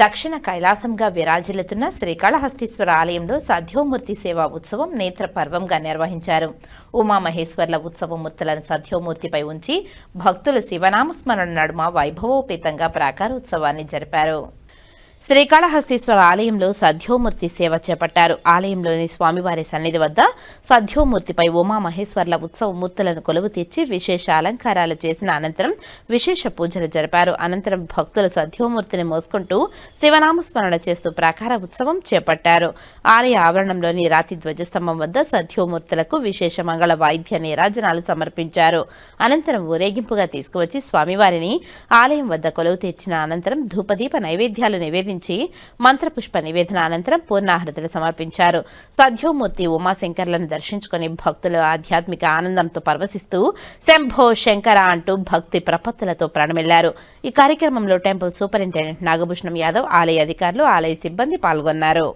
దక్షిణ కైలాసంగా విరాజిల్లుతున్న శ్రీకాళహస్తీశ్వర ఆలయంలో సద్యోమూర్తి సేవా ఉత్సవం నేత్ర పర్వంగా నిర్వహించారు. ఉమామహేశ్వర్ల ఉత్సవమూర్తులను సద్యోమూర్తిపై ఉంచి భక్తులు శివనామస్మరణ నడుమ వైభవోపేతంగా ప్రాకారోత్సవాన్ని జరిపారు. శ్రీకాళహస్తీశ్వర ఆలయంలో సద్యోమూర్తి సేవ చేపట్టారు. ఆలయంలోని స్వామివారి సన్నిధి వద్ద సద్యోమూర్తిపై ఉమామహేశ్వర్ల ఉత్సవ మూర్తులను కొలువు తెచ్చి విశేష అలంకారాలు చేసిన అనంతరం విశేష పూజలు జరిపారు. అనంతరం భక్తులు సద్యోమూర్తిని మోసుకుంటూ శివనామస్మరణ చేస్తూ ప్రాకార ఉత్సవం చేపట్టారు. ఆలయ ఆవరణంలోని రాతి ధ్వజస్తంభం వద్ద సద్యోమూర్తులకు విశేష మంగళ వాయిద్య నీరాజనాలు సమర్పించారు. అనంతరం ఊరేగింపుగా తీసుకువచ్చి స్వామివారిని ఆలయం వద్ద కొలువు తెచ్చిన అనంతరం ధూపదీప నైవేద్యాలు నివేదించి మంత్రపుష్ప నివేదన అనంతరం పూర్ణాహృతులు సమర్పించారు. సద్యోమూర్తి ఉమాశంకర్లను దర్శించుకుని భక్తులు ఆధ్యాత్మిక ఆనందంతో పరవశిస్తూ శంభో శంకర అంటూ భక్తి ప్రపత్తులతో ప్రణమిల్లారు ఈ కార్యక్రమంలో టెంపుల్ సూపరింటెండెంట్ నాగభూషణం యాదవ్ ఆలయ అధికారులు ఆలయ సిబ్బంది పాల్గొన్నారు.